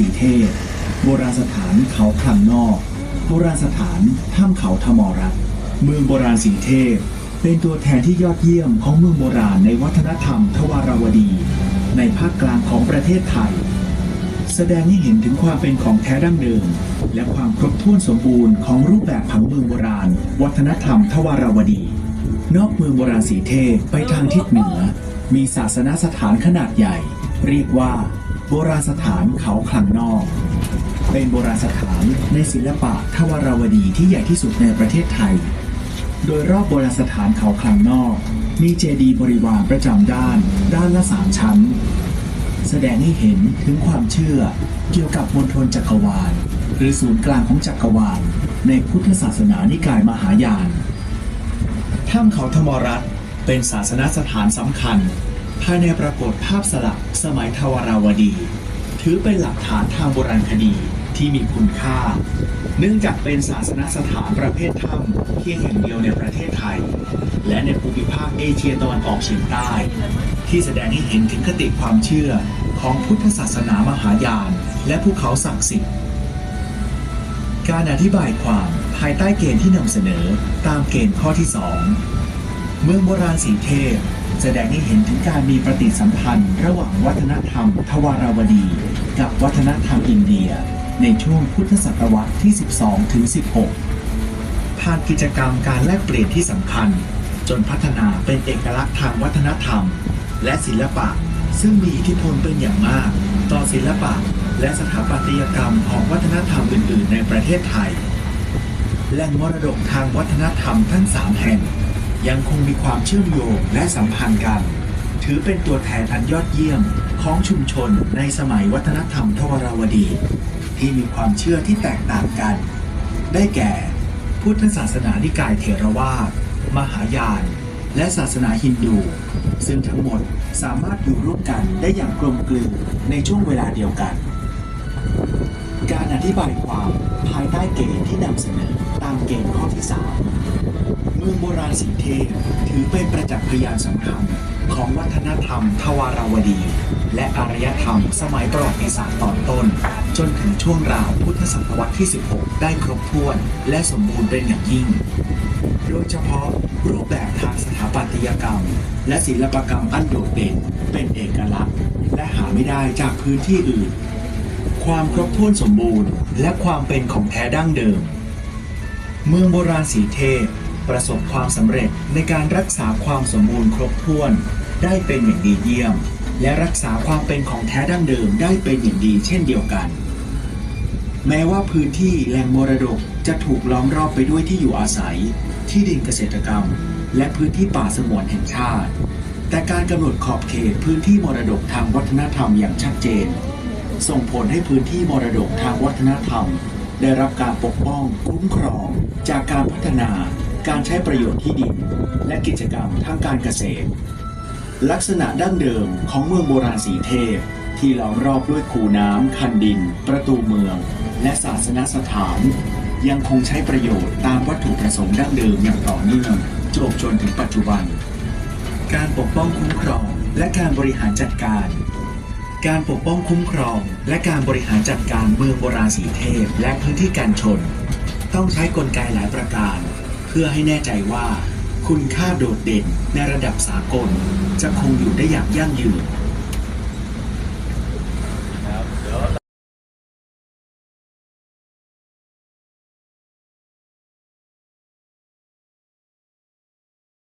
สีเทพ โบราณสถานเขาคลังนอก โบราณสถานถ้ำเขาธมรัตเมืองโบราณสีเทพ เป็นตัวแทนที่ยอดเยี่ยมของเมืองโบราณในวัฒนธรรมทวารวดี ในภาคกลางของประเทศไทย แสดงให้เห็นถึงความเป็นของแท้ดั้งเดิม และความครบถ้วนสมบูรณ์ของรูปแบบผังเมืองโบราณ วัฒนธรรมทวารวดี นอกเมืองโบราณสีเทพไปทางทิศเหนือ มีศาสนสถานขนาดใหญ่ เรียกว่า โบราณสถานเขาคลังนอก เป็นโบราณสถานในศิลปะทวารวดีที่ใหญ่ที่สุดในประเทศไทย โดยรอบโบราณสถานเขาคลังนอก มีเจดีย์บริวารประจำด้าน ด้านละสามชั้น แสดงให้เห็นถึงความเชื่อเกี่ยวกับมณฑลจักรวาล หรือศูนย์กลางของจักรวาล ในพุทธศาสนานิกายมหายานถ้ำเขาธรรมรัตเป็นศาสนสถานสำคัญ ภายในปรากฏภาพสลักสมัยทวาราวดี ถือเป็นหลักฐานทางโบราณคดีที่มีคุณค่า เนื่องจากเป็นศาสนสถานประเภทถ้ำเพียงแห่งเดียวในประเทศไทย และในภูมิภาคเอเชียตะวันออกเฉียงใต้ ที่แสดงให้เห็นถึงคติความเชื่อของพุทธศาสนามหายาน และภูเขาศักดิ์สิทธิ์การอธิบายความภายใต้เกณฑ์ที่นำเสนอตามเกณฑ์ข้อที่ 2 เมืองโบราณสีเทพ แสดงให้เห็นถึงการมีปฏิสัมพันธ์ ระหว่างวัฒนธรรม ทวารวดี กับวัฒนธรรมอินเดีย ในช่วงพุทธศตวรรษที่ 12 ถึง 16 ผ่านกิจกรรมการแลกเปลี่ยนที่สำคัญ จนพัฒนาเป็นเอกลักษณ์ทางวัฒนธรรม และศิลปะ ซึ่งมีอิทธิพลเป็นอย่างมาก ต่อศิลปะ และสถาปัตยกรรมของวัฒนธรรมอื่น ๆ ในประเทศไทยแหล่งมรดกทางวัฒนธรรมทั้งสามแห่ง ยังคงมีความเชื่อมโยงและสัมพันธ์กัน ถือเป็นตัวแทนอันยอดเยี่ยมของชุมชนในสมัยวัฒนธรรมทวารวดี ที่มีความเชื่อที่แตกต่างกัน ได้แก่ พุทธศาสนานิกายเถรวาทมหายาน และศาสนาฮินดู ซึ่งทั้งหมดสามารถอยู่ร่วมกันได้อย่างกลมกลืนในช่วงเวลาเดียวกัน การอธิบายความภายใต้เกณฑ์ที่นำเสนอตามเกณฑ์ข้อที่ 3 เมืองโบราณสีเทพถือเป็นประจักษ์พยานสำคัญของวัฒนธรรมทวาราวดี และอารยธรรมสมัยประวัติศาสตร์ตอนต้น จนถึงช่วงราวพุทธศตวรรษที่ 16 ได้ครบถ้วนและสมบูรณ์เป็นอย่างยิ่ง โดยเฉพาะรูปแบบทางสถาปัตยกรรม และศิลปกรรมอันโดดเด่นเป็นเอกลักษณ์ และหาไม่ได้จากพื้นที่อื่น ความครบถ้วนสมบูรณ์ และความเป็นของแท้ดั้งเดิม เมืองโบราณสีเทพ ประสบความสำเร็จในการรักษาความสมบูรณ์ครบถ้วน ได้เป็นอย่างดีเยี่ยม และรักษาความเป็นของแท้ดั้งเดิมได้เป็นอย่างดีเช่นเดียวกัน แม้ว่าพื้นที่แหล่งมรดกจะถูกล้อมรอบไปด้วยที่อยู่อาศัย ที่ดินเกษตรกรรม และพื้นที่ป่าสงวนแห่งชาติ แต่การกำหนดขอบเขตพื้นที่มรดกทางวัฒนธรรมอย่างชัดเจน ส่งผลให้พื้นที่มรดกทางวัฒนธรรมได้รับการปกป้องคุ้มครองจากการพัฒนา การใช้ประโยชน์ที่ดิน และกิจกรรมทางการเกษตร ลักษณะดั้งเดิมของเมืองโบราณสีเทพ ที่ล้อมรอบด้วยคูน้ำ คันดิน ประตูเมือง และศาสนสถาน ยังคงใช้ประโยชน์ตามวัตถุประสงค์ดั้งเดิมอย่างต่อเนื่องจบจนถึงปัจจุบัน การปกป้องคุ้มครองและการบริหารจัดการการปกป้องคุ้มครอง และการบริหารจัดการเมืองโบราณสีเทพ และพื้นที่การชน ต้องใช้กลไกหลายประการ เพื่อให้แน่ใจว่า คุณค่าโดดเด่นในระดับสากล จะคงอยู่ได้อย่างยั่งยืน